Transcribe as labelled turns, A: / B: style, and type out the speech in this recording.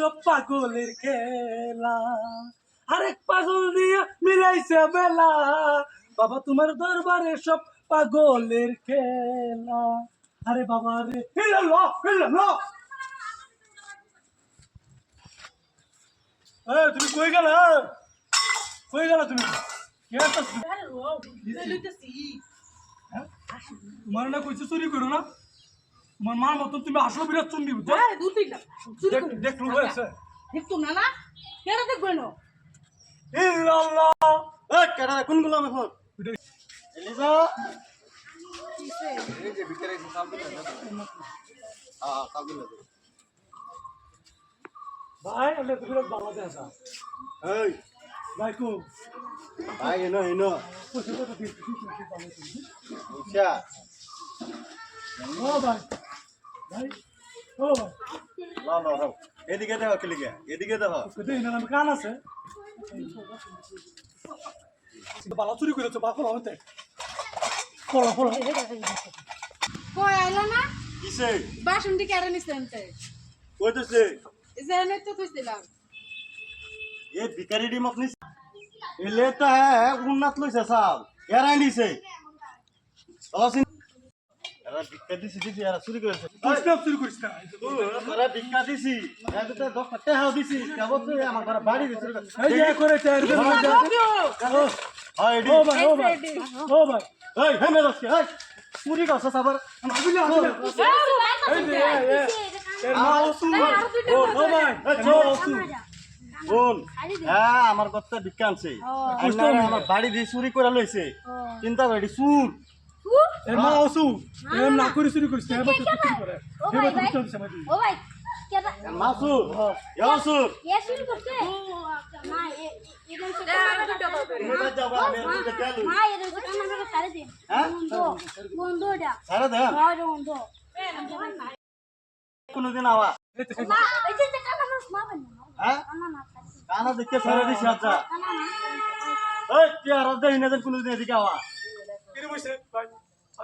A: সব পাগলের খেলা। আরেক পাগল দিয়ে মিলাইছে বেলা। বাবা তোমার দরবারে সব পাগলের খেলা। আরে বাবা রে তুমি কই গেলা? কই গেলা তুমি? হ্যাঁ? তোমার না কইছে চুরি করো না? তোমার মার মতো তুমি আসো বিরাট চুন্ডি বুঝছ দেখ- দেখল হয়েছে
B: দেখতো না না কেন দেখবে না
A: ইল্লাল্লাহ
C: এই কেডা কোনগুলো আমি ফোন এলিজা! এই যে ভিতরে এসে সাল দিলে হ্যাঁ সাল দিলে
A: ভাই
C: এই।
A: ভাই কো
C: ভাই এনো এনো।
A: ও
C: এদিকে দেখো কিলিকে এদিকে দেখো
A: কান আছে বালা চুরি করেছ বা ফলো হতে ফলো ফলো
B: কই আইলো না
C: কিসে
B: বাসন দিকে আরে নিছেনতে
C: কইতেছে
B: যে এনে তো কইছিলাম
C: এ ভিকারি ডিম আপনি এলে তো হ্যাঁ উন্নত লইছে সাল এরাই নিছে এরা ভিক্ষা দিছি দিছি এরা চুরি করেছে
A: তুই চুরি করিস না
C: তোরা ভিক্ষা দিছি দশ টাকা দিছি কেবল আমার ঘরে বাড়ি দিছি
A: এই যে
C: হয়
A: ও ভাই ও ভাই ও ভাই
C: এই এই চুরি করছ হ্যাঁ আমার কথা আনছে আমার বাড়ি দিয়ে চুরি করে লইছে চিন্তা করে চুর
A: এর মা ওসু এর না করে চুরি করিস না এবার তো চুরি করে।
D: ও
A: এবার
D: ভাই
A: তো
D: ও ভাই কেডা
C: মাসুর
D: এ শুরু মা এটা
C: যাবা আমি
D: মা সারে দিন।
C: হ্যাঁ? সারা
D: হয় বন্ধ।
C: কোনদিন আওয়া।
D: মা এই যে কামার মা বন্ধ
C: হ্যাঁ?
D: কানা
C: দেখতে সারা দিছি আচ্ছা। এই তুই আর দেই না কোনদিন এদিকে আওয়া।
A: কি বইছে